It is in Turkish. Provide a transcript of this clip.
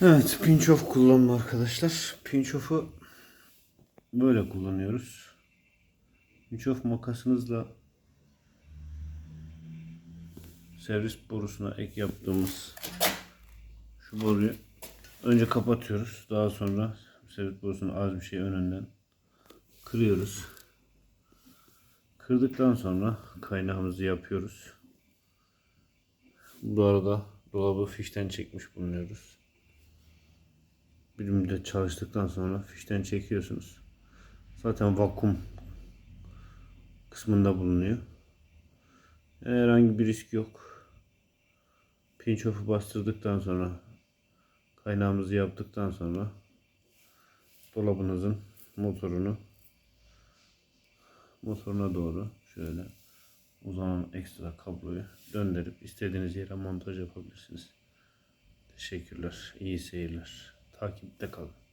Evet, pinch off kullanma arkadaşlar. Pinch off'u böyle kullanıyoruz. Pinch off makasınızla servis borusuna ek yaptığımız şu boruyu önce kapatıyoruz. Daha sonra servis borusunu az bir şey önünden kırıyoruz. Kırdıktan sonra kaynağımızı yapıyoruz. Bu arada dolabı fişten çekmiş bulunuyoruz. Bir müddet çalıştıktan sonra fişten çekiyorsunuz. Zaten vakum kısmında bulunuyor. Herhangi bir risk yok. Pinch off'u bastırdıktan sonra kaynağımızı yaptıktan sonra dolabınızın motorunu motoruna doğru şöyle uzanan ekstra kabloyu döndürüp istediğiniz yere montaj yapabilirsiniz. Teşekkürler. İyi seyirler. Takipte kalın.